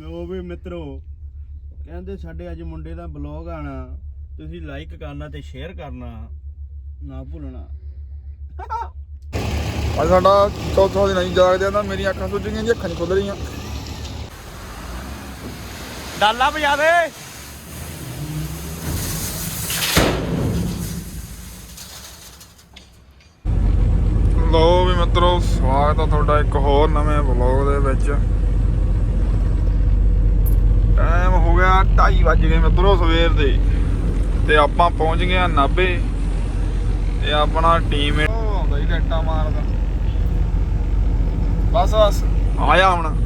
ਲੋ ਵੀ ਮਿੱਤਰੋ ਕਹਿੰਦੇ ਸਾਡੇ ਅੱਜ ਮੁੰਡੇ ਦਾ ਬਲੌਗ ਆਣਾ ਤੁਸੀਂ ਲਾਈਕ ਕਰਨਾ ਤੇ ਸ਼ੇਅਰ ਕਰਨਾ ਨਾ ਭੁੱਲਣਾ। ਅੱਜ ਸਾਡਾ ਚੌਥਾ ਦਿਨ ਅਸੀਂ ਜਾਗਦੇ ਆ ਮੇਰੀਆਂ ਅੱਖਾਂ ਸੁੱਜ ਗਈਆਂ ਜੀ ਅੱਖਾਂ ਨਹੀਂ ਖੁੱਲ ਰਹੀਆਂ। ਡਾਲਾ ਵਜਾ ਦੇ। ਲੋ ਵੀ ਮਿੱਤਰੋ ਸਵਾਗਤ ਆ ਤੁਹਾਡਾ ਇੱਕ ਹੋਰ ਨਵੇਂ ਵਲੌਗ ਦੇ ਵਿੱਚ। ਟਾਈਮ ਹੋ ਗਿਆ 2:30 ਵੱਜ ਗਏ ਮਿੱਤਰੋ ਸਵੇਰ ਦੇ। ਤੇ ਆਪਾਂ ਪਹੁੰਚ ਗਏ ਆ ਨਾਭੇ। ਤੇ ਆਪਣਾ ਟੀਮ ਆਉਂਦਾ ਹੀ ਡੱਟਾ ਮਾਰਦਾ ਬਸ ਬਸ। ਆਇਆ ਹੁਣ।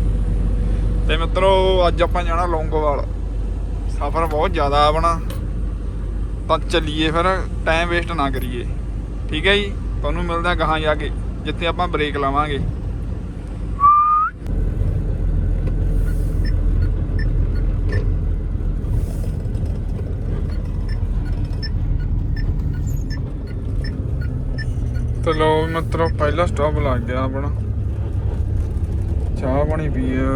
ਤੇ ਮਿੱਤਰੋ, ਅੱਜ ਆਪਾਂ ਜਾਣਾ ਲੌਂਗੋਵਾਲ। ਸਫ਼ਰ ਬਹੁਤ ਜ਼ਿਆਦਾ ਆਪਣਾ। ਤਾਂ ਚੱਲੀਏ ਫਿਰ ਟਾਈਮ ਵੇਸਟ ਨਾ ਕਰੀਏ। ਠੀਕ ਹੈ ਜੀ? ਤੁਹਾਨੂੰ ਮਿਲਦਾ ਗਾਹਾਂ ਜਾ ਕੇ, ਜਿੱਥੇ ਆਪਾਂ ਬ੍ਰੇਕ ਲਾਵਾਂਗੇ। ਤੇ ਲੋ ਮਿੱਤਰੋ ਪਹਿਲਾ ਸਟਾਪ ਲੱਗ ਗਿਆ ਆਪਣਾ। ਚਾਹ ਪਾਣੀ ਪੀਏ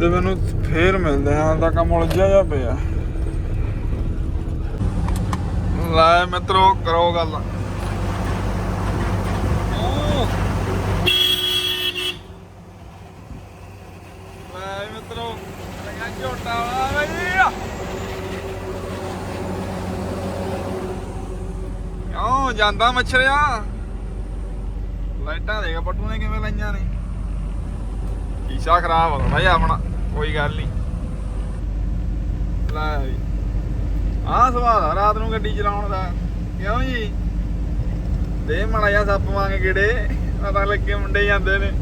ਤੇ ਮੈਨੂੰ ਫੇਰ ਮਿਲਦੇ ਆਂ ਦਾ ਕੰਮ ਉਲਝਿਆ ਜਾ ਪਿਆ। ਲੈ ਮਿੱਤਰੋ, ਕਰੋ ਗੱਲ। ਲੈ ਮਿੱਤਰੋ ਝੋਟਾ ਵਾਲਾ ਬਈ। ਕਿਉਂ ਜਾਂਦਾ ਮੱਛਰਿਆ। ਲਾਈਟਾਂ ਦੇਖ ਪੱਟੂ ਨੇ ਕਿਵੇਂ ਲਾਈਆਂ ਨੇ। ਸ਼ੀਸ਼ਾ ਖਰਾਬ ਹੋ ਗਿਆ ਆਪਣਾ, ਕੋਈ ਗੱਲ ਨਹੀਂ ਲੈ ਵੀ। ਆਹ ਸਵਾਦ ਆ ਰਾਤ ਨੂੰ ਗੱਡੀ ਚਲਾਉਣ ਦਾ। ਕਿਉਂ ਜੀ? ਦੇ ਮੜਾ ਜਾ ਸੱਪ ਵਾਂਗ ਕਿਹੜੇ ਪਤਾ ਲੱਗੇ ਮੁੰਡੇ ਜਾਂਦੇ ਨੇ।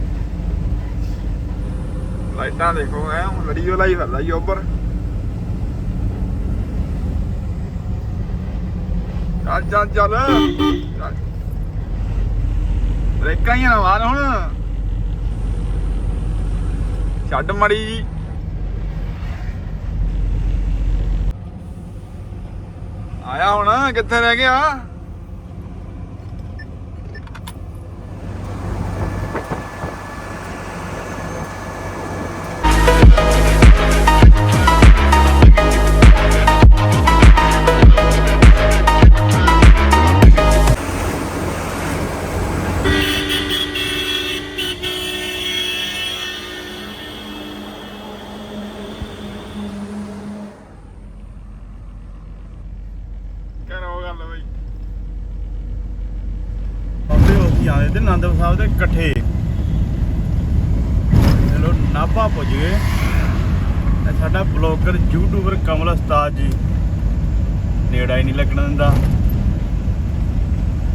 ਲਾਈਟਾਂ ਦੇਖੋ, ਐ ਲੜੀਓ ਲਾਈ ਫਿਰਦਾ ਜੀ ਚੱਲ ਚੱਲ ਚੱਲ। ਚੱਲ। ਬ੍ਰੇਕਾਂ ਹੀ ਨਾ ਮਾਰ ਹੁਣ। ਛੱਡ ਮੜੀ ਜੀ। ਆਇਆ ਹੁਣ, ਕਿੱਥੇ ਰਹਿ ਗਿਆ? ਅਸੀਂ ਆਏ ਤੇ ਆਨੰਦਪੁਰ ਸਾਹਿਬ ਦੇ ਇਕੱਠੇ। ਚਲੋ ਨਾਭਾ ਪੁੱਜ ਗਏ। ਇਹ ਸਾਡਾ ਬਲੌਗਰ, ਯੂਟਿਊਬਰ ਕਮਲ ਉਸਤਾਦ ਜੀ, ਨੇੜਾ ਹੀ ਨਹੀਂ ਲੱਗਣ ਦਿੰਦਾ।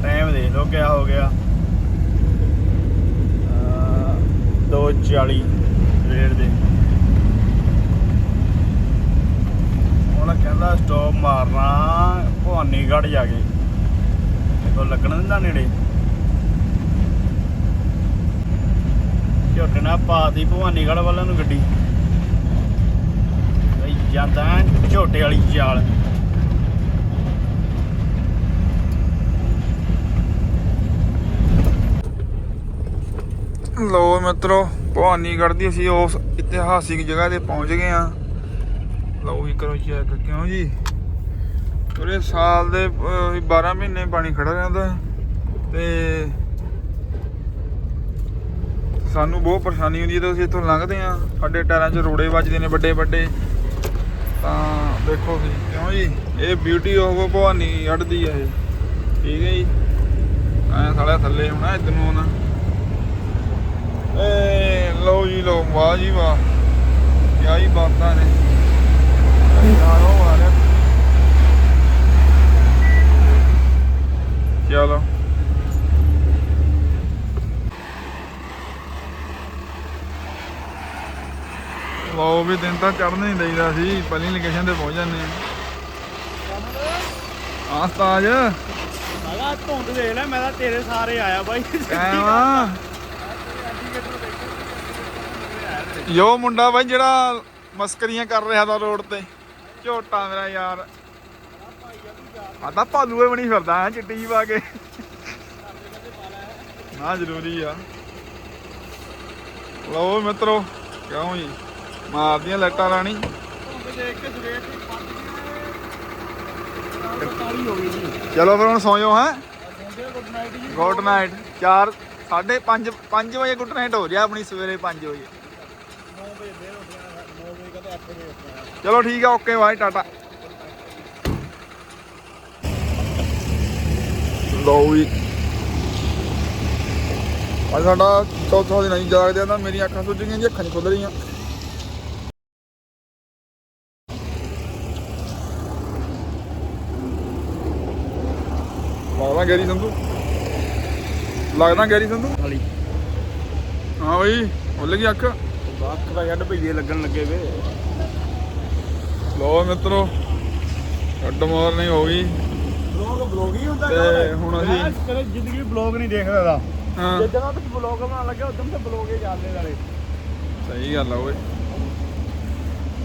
ਟਾਈਮ ਦੇਖ ਲਓ ਕਿਆ ਹੋ ਗਿਆ। 2:40 ਸਵੇਰ ਦੇ। ਹੁਣ ਕਹਿੰਦਾ ਸਟਾਪ ਮਾਰਨਾ, ਭਵਾਨੀਗੜ੍ਹ ਜਾ ਕੇ। ਦੇਖੋ ਲੱਗਣ ਦਿੰਦਾ ਨੇੜੇ। ਝੋਟੇ ਨਾਲ ਪਾਤੀ ਭਵਾਨੀਗੜ੍ਹ ਵੱਲ ਨੂੰ ਗੱਡੀ। ਬਈ ਜਾਂਦਾ ਝੋਟੇ ਵਾਲੀ ਚਾਲ ਲੋ ਮਿੱਤਰੋ ਭਵਾਨੀਗੜ੍ਹ ਦੀ ਅਸੀਂ ਉਸ ਇਤਿਹਾਸਿਕ ਜਗ੍ਹਾ ਤੇ ਪਹੁੰਚ ਗਏ ਆ ਲਓ ਵੀ ਕਰੋ ਚੈੱਕ ਕਿਉਂ ਜੀ? ਪੂਰੇ ਸਾਲ ਦੇ ਅਹ, 12 ਮਹੀਨੇ ਪਾਣੀ ਖੜਾ ਰਹਿੰਦਾ ਤੇ ਸਾਨੂੰ ਬਹੁਤ ਪਰੇਸ਼ਾਨੀ ਹੁੰਦੀ ਹੈ ਜਦੋਂ ਅਸੀਂ ਇੱਥੋਂ ਲੰਘਦੇ ਆ ਸਾਡੇ ਟਾਇਰਾਂ 'ਚ ਰੋੜੇ ਵੱਜਦੇ ਨੇ ਵੱਡੇ ਵੱਡੇ। ਤਾਂ ਦੇਖੋ ਵੀ ਕਿਉਂ ਜੀ? ਇਹ ਬਿਊਟੀ ਆਫ ਭਵਾਨੀ ਅੜਦੀ ਹੈ ਇਹ। ਠੀਕ ਹੈ ਜੀ? ਐ ਸਾਲਿਆ ਥੱਲੇ ਹੋਣਾ ਇੱਧਰ ਨੂੰ ਆਉਣਾ। ਏ ਲਓ ਜੀ, ਲਓ, ਵਾਹ ਜੀ ਵਾਹ। ਕਿਆ ਹੀ ਬਾਤਾਂ ਨੇ। ਯਾਰ ਉਹ ਆ ਰਿਹਾ ਚਲੋ। ਲਓ ਵੀ ਦਿਨ ਤਾਂ ਚੜ੍ਹਨੇ ਹੀ ਦਈਦਾ ਸੀ ਪਹਿਲੀ ਲੋਕੇਸ਼ਨ ਤੇ ਪਹੁੰਚ ਜਾਂਦੇ ਆ ਆਸਤਾਜ ਮਗਾ ਧੁੰਦ ਦੇਖ ਲੈ ਮੈਂ ਤਾਂ ਤੇਰੇ ਸਾਰੇ ਆਇਆ ਬਾਈ। ਆ ਯੋ ਮੁੰਡਾ ਬਾਈ ਜਿਹੜਾ ਮਸਕਰੀਆਂ ਕਰ ਰਿਹਾ ਦਾ ਰੋਡ ਤੇ। ਝੋਟਾ ਮੇਰਾ ਯਾਰ। ਆ ਤਾਂ ਭਾਲੂਏ ਬਣੀ ਫਿਰਦਾ ਹੈ ਚਿੱਟੀ ਪਾ ਕੇ। ਨਾ ਜ਼ਰੂਰੀ ਆ। ਲਓ ਮਿੱਤਰੋ ਕਿਉਂ ਜੀ? ਮਾਰਦੀਆਂ ਲਾਈਟਾਂ ਰਾਣੀ। ਚਲੋ ਫਿਰ ਹੁਣ ਸੌਂ ਜਾਓ, ਹੈ? ਗੁੱਡ ਨਾਈਟ 4 5:30 5 ਵਜੇ ਗੁੱਡ ਨਾਈਟ ਹੋ ਰਿਹਾ ਆਪਣੀ ਸਵੇਰੇ 5 ਵਜੇ। ਚਲੋ ਠੀਕ ਆ ਓਕੇ ਬਾਏ ਟਾਟਾ। ਲਓ ਵੀ ਅੱਜ ਸਾਡਾ ਚੌਥਾ ਦਿਨ ਨਹੀਂ ਜਾਗਦੇ ਨਾ ਮੇਰੀਆਂ ਅੱਖਾਂ ਸੁੱਜ ਗਈਆਂ ਜੀ, ਅੱਖਾਂ ਨਹੀਂ ਖੁੱਲ ਰਹੀਆਂ ਲੱਗਦਾ ਗੈਰੀ ਸੰਧੂ? ਲੱਗਦਾ ਗੈਰੀ ਸੰਧੂ? ਹਾਂ ਬਈ ਖੁੱਲ ਗਈ ਅੱਖ। ਅੱਖ ਦਾ ਜੱਡ ਭਈਏ ਲੱਗਣ ਲੱਗੇ ਵੇ। ਲੋ ਮਿੱਤਰੋ ਗੁੱਡ ਮਾਰਨਿੰਗ ਹੋ ਗਈ। ਬਲੌਗ ਬਲੌਗ ਹੀ ਹੁੰਦਾ ਤੇ ਹੁਣ ਅਸੀਂ- ਕਦੇ ਜ਼ਿੰਦਗੀ ਬਲੌਗ ਨਹੀਂ ਦੇਖਦਾ ਦਾ ਹਾਂ। ਜਿੱਦਾਂ ਤੱਕ ਬਲੌਗ ਬਣਾਉਣ ਲੱਗਿਆ ਉਦੋਂ ਤੇ ਬਲੌਗ ਹੀ ਚੱਲਦੇ ਨਾਲੇ ਸਹੀ ਗੱਲ ਆ ਓਏ।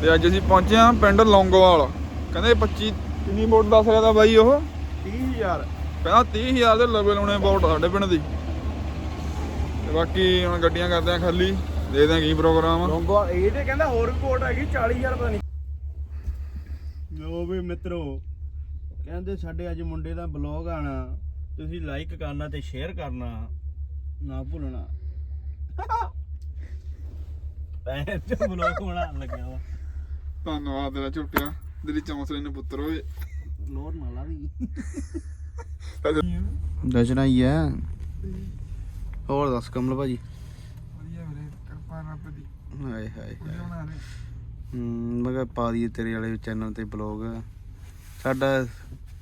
ਤੇ ਅੱਜ ਅਸੀਂ ਪਹੁੰਚੇ ਆ ਪਿੰਡ ਲੌਂਗੋਵਾਲ। ਕਹਿੰਦੇ 25 ਕਿੰਨੀ ਵੋਟ ਦੱਸ ਰਿਹਾ ਦਾ ਬਾਈ ਉਹ? 30000 ਕਹਿੰਦਾ 30000 ਦੇ ਲਵੇ ਲਾਉਣੇ ਵੋਟ ਸਾਡੇ ਪਿੰਡ ਦੀ। ਤੇ ਬਾਕੀ ਹੁਣ ਗੱਡੀਆਂ ਕਰਦੇ ਆ ਖਾਲੀ ਦੇਖਦੇ ਆ ਕੀ ਪ੍ਰੋਗਰਾਮ। ਆ ਲੌਂਗੋ ਇਹ ਤੇ ਕਹਿੰਦਾ ਹੋਰ ਵੀ ਕੋਟ ਹੈਗੀ 40000 ਪਤਾ ਨਹੀਂ ਲੋ ਵੀ ਮਿੱਤਰੋ ਕਹਿੰਦੇ ਸਾਡੇ ਅੱਜ ਮੁੰਡੇ ਦਾ ਬਲੌਗ ਆਣਾ ਤੁਸੀਂ ਲਾਈਕ ਕਰਨਾ ਤੇ ਸ਼ੇਅਰ ਕਰਨਾ ਨਾ ਭੁੱਲਣਾ। ਪੈਸੇ ਤੇ ਬਲੌਗ ਬਣਾਉਣ ਲੱਗਿਆ ਵਾ। ਧੰਨਵਾਦ ਤੇਰਾ ਝੁੱਟਿਆ ਦਿਲੀ ਚੌਂਸਲੇ ਨੂੰ ਪੁੱਤਰ ਓਏ ਲੋਰ ਮਾਲਾ ਵੀ ਵਧੀਆ ਦਸ਼ਣਾ ਹੀ ਆ। ਹੋਰ ਦੱਸ ਕਮਲ ਭਾਜੀ? ਵੀਰੇ ਕਿਰਪਾ ਰੱਬ ਦੀ। ਹਾਏ ਹਾਏ ਹਮ, ਮੈਂ ਕਿਹਾ ਪਾ ਦਈਏ ਤੇਰੇ ਵਾਲੇ ਚੈਨਲ ਤੇ ਬਲੌਗ। ਸਾਡਾ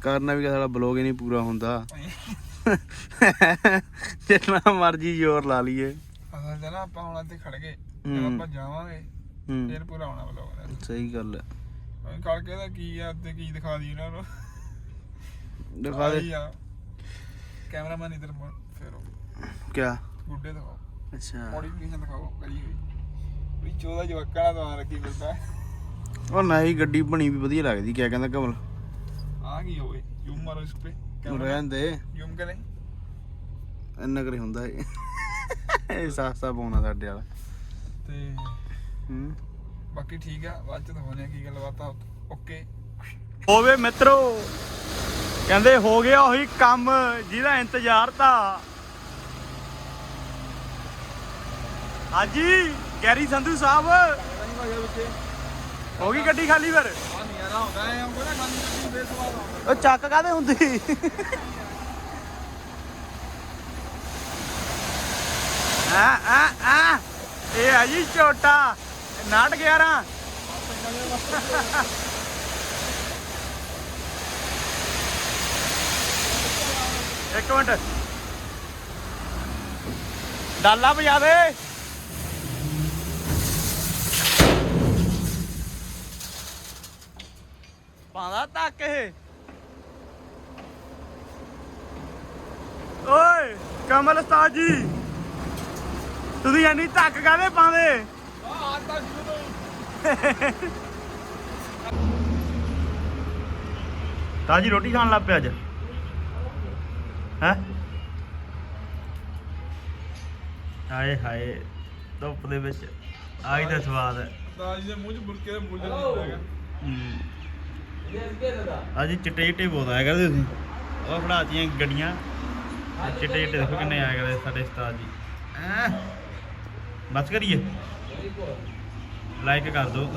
ਕਰਨਾ ਵੀ ਸਾਡਾ ਬਲੌਗ ਹੀ ਨਹੀਂ ਪੂਰਾ ਹੁੰਦਾ। ਜਿੰਨਾ ਮਰਜ਼ੀ ਜ਼ੋਰ ਲਾ ਲਈਏ। ਅਸਲ ਚ ਨਾ ਆਪਾਂ ਹੁਣ ਇੱਥੇ ਖੜ ਗਏ। ਹੂੰ। ਜਦੋਂ ਆਪਾਂ ਜਾਵਾਂਗੇ ਹੂੰ। ਫੇਰ ਪੂਰਾ ਆਉਣਾ ਬਲੌਗ ਸਹੀ ਗੱਲ ਹੈ ਕੇ ਦਾ ਕੀ ਆ ਤੇ ਕੀ ਦਿਖਾ ਦੀ ਇਹਨਾਂ ਨੂੰ। ਦਿਖਾ ਦੇ। ਆ ਕੈਮਰਾਮੈਨ ਇਧਰ ਫੇਰ। ਕਿਆ? ਗੁੱਡੇ ਦਿਖਾਓ। ਅੱਛਾ। ਮੋਡੀਫਿਕੇਸ਼ਨ ਦਿਖਾਓ ਕਰੀ ਹੋਈ। ਵੀ 14 ਜਵਾਕਾਂ ਦਾ ਦਵਾ ਰੱਖੀ ਫਿਰਦਾ। ਉਹ ਨਹੀਂ ਗੱਡੀ ਬਣੀ ਵੀ ਵਧੀਆ ਲੱਗਦੀ ਕਿਆ ਕਹਿੰਦਾ ਕਮਲ? ਆ ਕੀ ਹੋਏ ਜ਼ੂਮ ਮਾਰੋ ਇਸ ਪੇ ਰਹਿਣ ਦੇ। ਜ਼ੂਮ ਕਰੇ। ਇੰਨਾ ਕਰੇ ਹੁੰਦਾ ਇਹ। ਇਹ ਸਾਸਾ ਪਾਉਣਾ ਸਾਡੇ ਵਾਲਾ। ਤੇ ਹੂੰ। ਬਾਕੀ ਠੀਕ ਆ ਬਾਅਦ ਚ ਦਿਖਾਉਂਦੇ ਆ ਕੀ ਗੱਲਬਾਤ ਆ। ਓਕੇ। ਹੋਵੇ ਮਿੱਤਰੋ। ਕਹਿੰਦੇ ਹੋ ਗਿਆ ਉਹੀ ਕੰਮ, ਜਿਹਦਾ ਇੰਤਜ਼ਾਰ ਤਾਂ। ਹਾਂਜੀ ਗੈਰੀ ਸੰਧੂ ਸਾਹਿਬ। ਹੋ ਗਈ ਗੱਡੀ ਖਾਲੀ ਫਿਰ? ਉਹ ਉਹ ਚੱਕ ਕਾਦੇ ਹੁੰਦੀ? ਆ ਆ ਆ ਇਹ ਆ ਜੀ ਛੋਟਾ 911 ਇੱਕ ਮਿੰਟ। ਡਾਲਾ ਵਜਾ ਦੇ। ਪਾਦਾ ਤੱਕ ਇਹ। ਓਏ, ਕਮਲ ਉਸਤਾਦ ਜੀ। ਤੁਸੀਂ ਇੰਨੀ ਧੱਕ ਕਾਦੇ ਪਾਉਂਦੇ? ਆ ਤਾਂ ਸ਼ੁਰੂ ਤੋਂ ਹੀ ਤਾਜੀ ਰੋਟੀ ਖਾਣ ਲੱਗ ਪਿਆ ਅੱਜ। ਹੈ ਹਾਏ ਹਾਏ ਧੁੱਪ ਦੇ ਵਿੱਚ ਆਈ ਦਾ ਸਵਾਦ ਹੈ। ਦਾਜ ਦੇ ਮੂੰਹ ਚ ਬੁਰਕੇ ਦੇ ਬੁੱਲ ਹੁੰਦਾ ਹੈਗਾ ਹਮ। ਅੱਜ ਚਿੱਟੇ ਚਿੱਟੇ ਬਹੁਤ ਆਇਆ ਕਰਦੇ ਤੁਸੀਂ। ਉਹ ਫੜਾਤੀਆਂ ਗੱਡੀਆਂ। ਚਿੱਟੇ ਚਿੱਟੇ ਦੇਖੋ ਕਿੰਨੇ ਆਇਆ ਕਰਦੇ ਸਾਡੇ ਉਸਤਾਦ ਜੀ। ਹੈਂ? ਬਸ ਕਰੀਏ। ਲਾਈਕ ਕਰ ਦਿਓ।